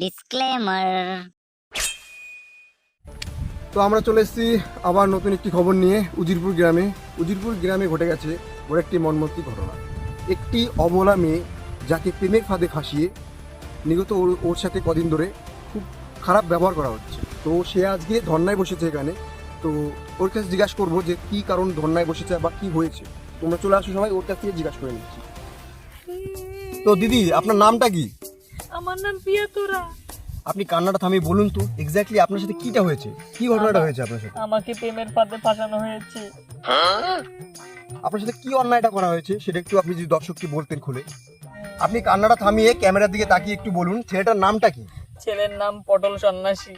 Disclaimer তো আমরা চলে এসেছি আবার নতুন একটি খবর নিয়ে উজিরপুর গ্রামে। উজিরপুর গ্রামে ঘটে গেছে ওর একটি মর্মন্তিক ঘটনা। একটি অবলা মেয়ে যাকে প্রেমের ফাঁদে ফাঁসিয়ে নিগত ওর ওর সাথে কদিন ধরে খুব খারাপ ব্যবহার করা হচ্ছে। তো সে আজকে ধর্নায় বসেছে এখানে। তো ওর কাছে জিজ্ঞাসা করব যে কী কারণ ধর্নায় বসেছে বা কী হয়েছে? তোমরা চলে আসো সবাই, ওর কাছ থেকে জিজ্ঞাসা করে নিচ্ছি। তো দিদি, আপনার নামটা কি? আমার নাম পিয়া তোরা। আপনি কান্নাটা থামিয়ে বলুন তো এক্স্যাক্টলি আপনার সাথে কীটা হয়েছে? কী ঘটনাটা হয়েছে আপনার সাথে? আমাকে প্রেমের ফাঁদে ফাঁসানো হয়েছে। আপনার সাথে কি অন্যায়টা করা হয়েছে সেটা একটু আপনি যদি দর্শককে বলতেন খুলে। আপনি কান্নাটা থামিয়ে ক্যামেরার দিকে তাকিয়ে একটু বলুন ছেলেটার নামটা কি? ছেলের নাম পটল সন্ন্যাসী।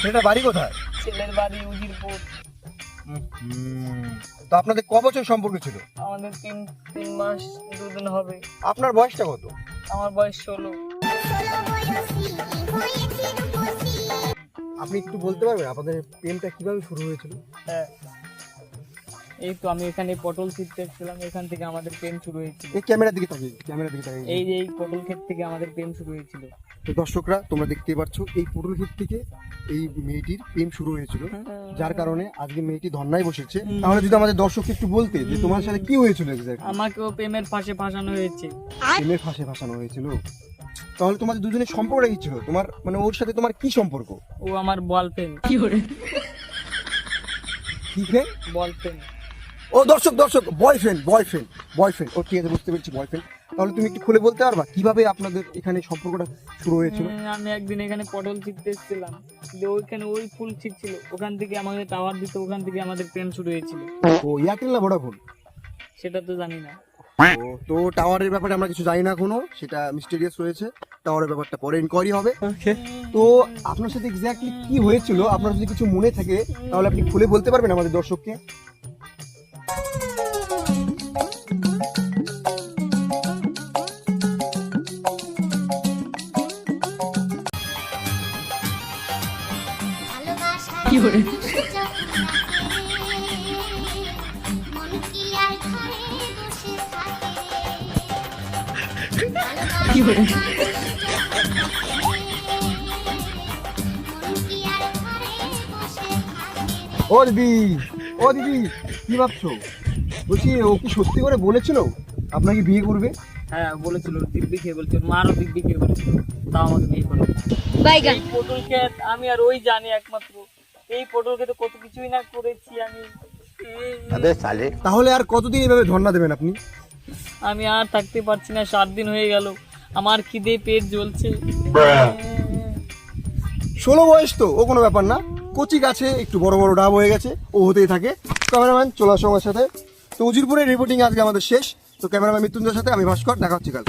ছেলেটার বাড়ি কোথায়? ছেলের বাড়ি উজিরপুর। তো আপনাদের ক বছর সম্পর্ক ছিল? আমাদের তিন তিন মাস দুদিন হবে। আপনার বয়সটা কত? আমার বয়স ষোলো। আপনি একটু বলতে পারবেন আপনাদের প্রেমটা কীভাবে শুরু হয়েছিল? হ্যাঁ। এই তো আমি এখানে পটল ছিটতে এসেছিলাম এখান থেকে আমাদের প্রেম শুরু হয়েছিল। এই ক্যামেরার দিকে তাকিয়ে ক্যামেরার দিকে তাকিয়ে। এই যে এই পটল ক্ষেত থেকে আমাদের প্রেম শুরু হয়েছিল। তো দর্শকরা তোমরা দেখতেই পাচ্ছ এই পুটুল ক্ষেত থেকে এই মেয়েটির প্রেম শুরু হয়েছিল যার কারণে আজকে মেয়েটি ধর্নায় বসেছে। তাহলে যদি আমাদের দর্শককে একটু বলতে যে তোমার সাথে কি হয়েছিল এক্স্যাক্টলি আমাকেও প্রেমের ফাঁসে ফাঁসানো হয়েছে। প্রেমের ফাঁসে ফাঁসানো হয়েছিল? তাহলে তোমাদের দুজনের সম্পর্কটা কি ছিল? তোমার মানে ওর সাথে তোমার কি সম্পর্ক? ও আমার বল পেন। কি ফ্রেন্ড বল পেন। ও দর্শক দর্শক বয়ফ্রেন্ড বয়ফ্রেন্ড বয়ফ্রেন্ড ও ঠিক আছে বুঝতে পেরেছি বয়ফ্রেন্ড তাহলে তুমি একটু খুলে বলতে পারবা কীভাবে আপনাদের এখানে সম্পর্কটা শুরু হয়েছিল? আমি একদিন এখানে পটল ছিটতে এসেছিলাম। যে ওইখানে ওই ফুল ছিটছিল ওখান থেকে আমাদের টাওয়ার দিত ওখান থেকে আমাদের প্রেম শুরু হয়েছিল। ও এয়ারটেল না ভোডাফোন সেটা তো জানি না। তো টাওয়ারের ব্যাপারে আমরা কিছু জানি না কোনো সেটা মিস্টেরিয়াস রয়েছে। টাওয়ারের ব্যাপারটা পরে ইনকোয়ারি হবে। তো আপনার সাথে এক্স্যাক্টলি কি হয়েছিল আপনার যদি কিছু মনে থাকে তাহলে আপনি খুলে বলতে পারবেন আমাদের দর্শককে। কি করে কি করে ও দিদি ও দিদি কি ভাবছ? বলছি ও কি সত্যি করে বলেছিল আপনাকে বিয়ে করবে? হ্যাঁ বলেছিল দিব্যি খেয়ে বলছিল মারও দিব্যি খেয়ে বলছিল তাও আমাকে বিয়ে এই পটল ক্ষেত আমি আর ওই জানি একমাত্র। এই পটল ক্ষেতে কত কিছুই না করেছি আমি। তাহলে আর কতদিন এভাবে ধর্ণা দেবেন আপনি? আমি আর থাকতে পারছি না সাত দিন হয়ে গেল। আমার খিদে পেট জ্বলছে। ষোলো বয়স তো ও কোনো ব্যাপার না। কচি গাছে একটু বড় বড় ডাব হয়ে গেছে ও হতেই থাকে। ক্যামেরাম্যান চলে আসো আমার সাথে। তো উজিরপুরের রিপোর্টিং আজকে আমাদের শেষ। তো ক্যামেরাম্যান মৃত্যুঞ্জয়ের সাথে আমি ভাস্কর দেখা হচ্ছে কাল।